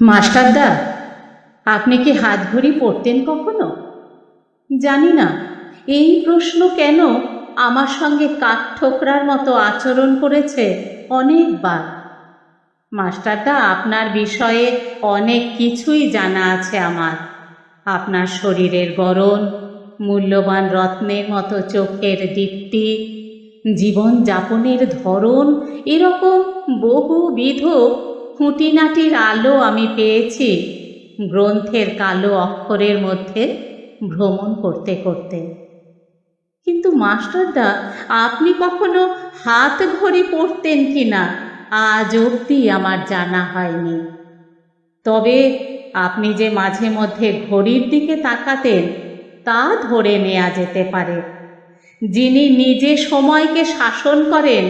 মাস্টারদা, আপনি কি হাত ঘড়ি পড়তেন কখনো? জানি না। এই প্রশ্ন কেন আমার সঙ্গে কাঠঠোকরার মতো আচরণ করেছে অনেকবার? মাস্টারদা, আপনার বিষয়ে অনেক কিছুই জানা আছে আমার। আপনার শরীরের গরণ মূল্যবান রত্নের মতো চোখের দীপ্তি জীবন যাপনের ধরন, এরকম বহুবিধ খুঁটিনাটির আলো আমি পেয়েছি গ্রন্থের কালো অক্ষরের মধ্যে ভ্রমণ করতে করতে। কিন্তু মাস্টারদা, আপনি কখনো হাত ঘড়ি পড়তেন কি না আজ অবধি আমার জানা হয়নি। তবে আপনি যে মাঝে মধ্যে ঘড়ির দিকে তাকাতেন, তা ধরে নেওয়া যেতে পারে। যিনি নিজে সময়কে শাসন করেন,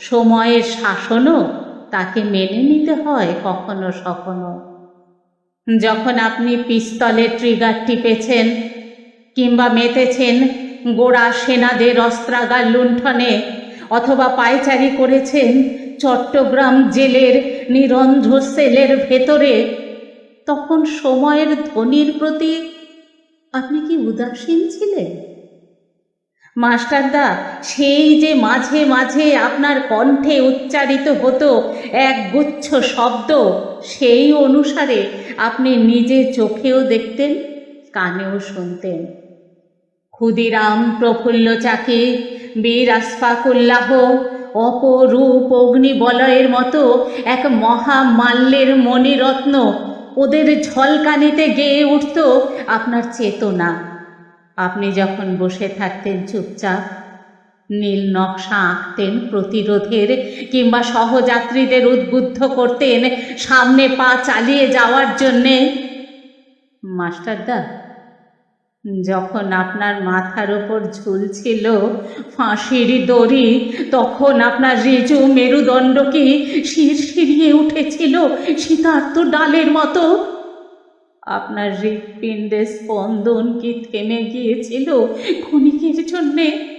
সময়ের শাসনও তাকে মেনে নিতে হয় কখনো সখনো যখন আপনি পিস্তলের ট্রিগার টিপেছেন কিংবা মেতেছেন গোড়া সেনাদের অস্ত্রাগার লুণ্ঠনে অথবা পায়চারি করেছেন চট্টগ্রাম জেলের নিরন্ধ্র সেলের ভেতরে, তখন সময়ের ধ্বনির প্রতি আপনি কি উদাসীন ছিলেন? মাস্টারদা সেই যে মাঝে মাঝে আপনার কণ্ঠে উচ্চারিত হতো এক গুচ্ছ শব্দ, সেই অনুসারে আপনি নিজে চোখেও দেখতেন, কানেও শুনতেন। ক্ষুদিরাম প্রফুল্ল চাকি বীর আসফাকুল্লাহ অপরূপ অগ্নিবলয়ের মতো এক মহামাল্যের মণিরত্ন, ওদের ঝলকানিতে গেয়ে উঠত আপনার চেতনা। আপনি যখন বসে থাকতেন চুপচাপ, নীল নকশা আঁকতেন প্রতিরোধের কিংবা সহযাত্রীদের উদ্বুদ্ধ করতেন সামনে পা চালিয়ে যাওয়ার জন্যে। মাস্টারদা যখন আপনার মাথার ওপর ঝুলছিল ফাঁসির দড়ি, তখন আপনার রেজু মেরুদণ্ড কি শির শিরিয়ে উঠেছিল শীতার্ত ডালের মতো? আপনার হৃৎপিণ্ডের স্পন্দন কি থেমে গিয়েছিল ক্ষণিকের জন্যে?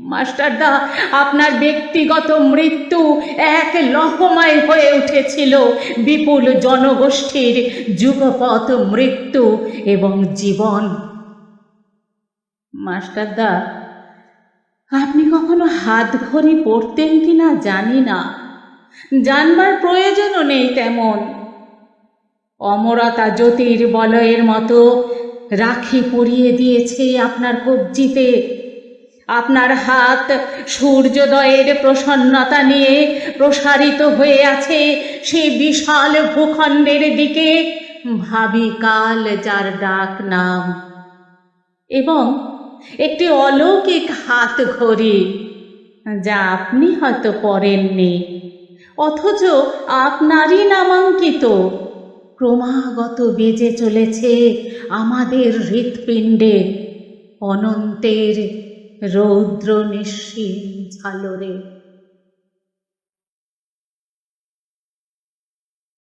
মাস্টারদা, আপনার ব্যক্তিগত মৃত্যু এক লহমায় হয়ে উঠেছিল। বিপুল জনগোষ্ঠীর যুগপথ মৃত্যু এবং জীবন। মাস্টারদা, আপনি কখনো হাত ঘড়ি পড়তেন কি না জানি না। জানবার প্রয়োজনও নেই তেমন। অমরতা জ্যোতির বলয়ের মতো রাখি পরিয়ে দিয়েছে আপনার কবজিতে। আপনার হাত সূর্যোদয়ের প্রসন্নতা নিয়ে প্রসারিত হয়ে আছে সেই বিশাল ভূখণ্ডের দিকে। ভাবি কাল যার ডাক নাম। এবং একটি অলৌকিক হাত ঘড়ি, যা আপনি হয়তো পরেননি অথচ আপনারই নামাঙ্কিত। ক্রমাগত বেজে চলেছে আমাদের হৃৎপিণ্ডে। অনন্তের রৌদ্র নিঃসীম ঝালরে